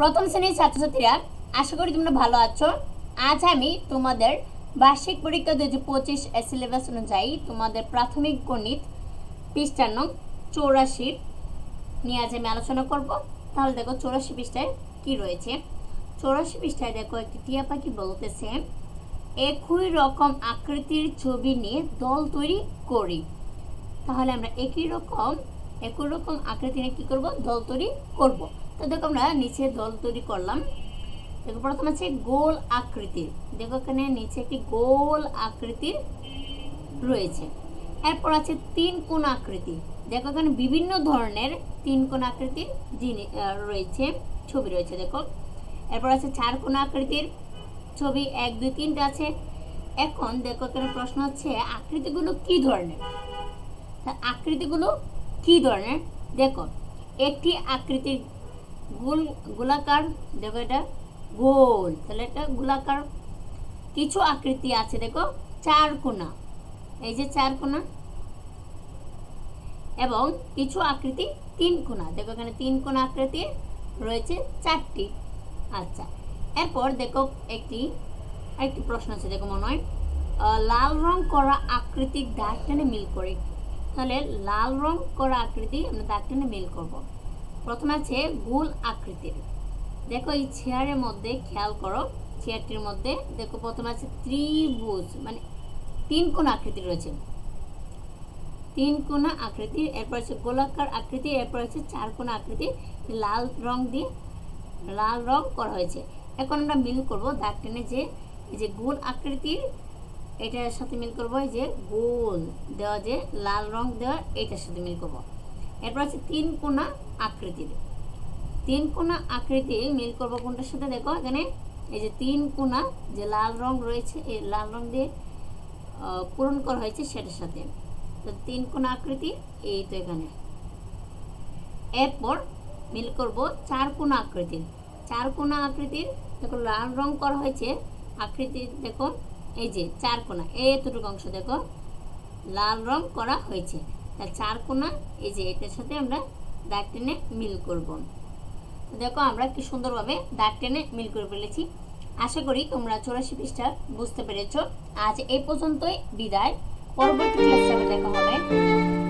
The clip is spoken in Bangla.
প্রথম শ্রেণির ছাত্রছাত্রীরা, আশা করি তোমরা ভালো আছো। আজ আমি তোমাদের বার্ষিক পরীক্ষা দু হাজার পঁচিশ সিলেবাস অনুযায়ী তোমাদের প্রাথমিক গণিত পৃষ্ঠার নং চৌরাশি নিয়ে আজ আমি আলোচনা করব। তাহলে দেখো চৌরাশি পৃষ্ঠায় কি রয়েছে। চৌরাশি পৃষ্ঠায় দেখো একটি টিয়া পাখি বলতেছে, একই রকম আকৃতির ছবি নিয়ে দল তৈরি করি। তাহলে আমরা একই রকম একই রকম আকৃতি নিয়ে কী করব? দল তৈরি করব। তো দেখো আমরা নিচে দল তৈরি করলাম। দেখো প্রথম আছে গোল আকৃতির দেখো এখানে নিচে একটি গোল আকৃতির রয়েছে। এরপর আছে তিন কোণ আকৃতি। দেখো এখানে বিভিন্ন ধরনের তিন কোণ আকৃতির জিনিস রয়েছে, ছবি রয়েছে দেখো। এরপর আছে চার কোণ আকৃতির ছবি, এক, দুই, তিনটা আছে। এখন দেখো এখানে প্রশ্ন হচ্ছে, আকৃতিগুলো কি ধরনের? আকৃতিগুলো কি ধরনের? দেখো, একটি আকৃতির গোল, গোলাকার দেখো এটা, গোল। তাহলে এটা গোলাকার কিছু আকৃতি আছে, দেখো, চার কোণা এই যে চার কোণা এবং কিছু আকৃতি তিন কোণা দেখো এখানে তিন কোণা আকৃতি রয়েছে, চারটি। আচ্ছা এরপর দেখো একটি একটি প্রশ্ন আছে, দেখো মনে হয়। লাল রং করা আকৃতির দাগ টেনে মিল করে। তাহলে লাল রং করা আকৃতি আমরা দাগ টেনে মিল করব। প্রথমে আছে গোল আকৃতির। দেখো এই চেয়ারের মধ্যে, খেয়াল করো চেয়ারটির মধ্যে, দেখো প্রথমে আছে ত্রিভুজ মানে তিন কোণ আকৃতি রয়েছে। তিন কোণা আকৃতি এরপর আছে গোলাকার আকৃতি, এরপর আছে চার কোণা আকৃতি লাল রং দিয়ে লাল রং করা হয়েছে। এখন আমরা মিল করব দাগ টেনে যে, এই যে গোল আকৃতির, এটার সাথে মিল করব, এই যে গোল দেওয়া যে লাল রং দেওয়া, এটার সাথে মিল করব। এরপর আছে তিন কোণা আকৃতির তিন কোণা আকৃতি মিল করব কোনটার সাথে? দেখো, এখানে এই যে তিন কোনা যে লাল রং রয়েছে, এই লাল রং দিয়ে পূরণ করা হয়েছে সেটার সাথে। তো তিন কোণা আকৃতি, এই তো এখানে। এরপর মিল করব চার কোনা আকৃতির চার কোনা আকৃতির দেখো লাল রং করা হয়েছে, আকৃতি দেখো, এই যে চার কোণা এতটুকু অংশ দেখো, লাল রং করা হয়েছে। তার চার কোনা, এই যে এটার সাথে আমরা দাগ টেনে মিল করব। দেখো আমরা কি সুন্দরভাবে দাগ টেনে মিল করে ফেলেছি। আশা করি তোমরা চৌরাশি পৃষ্ঠা বুঝতে পেরেছ। আজ এই পর্যন্তই বিদায়। পরবর্তী ক্লাসে দেখা হবে।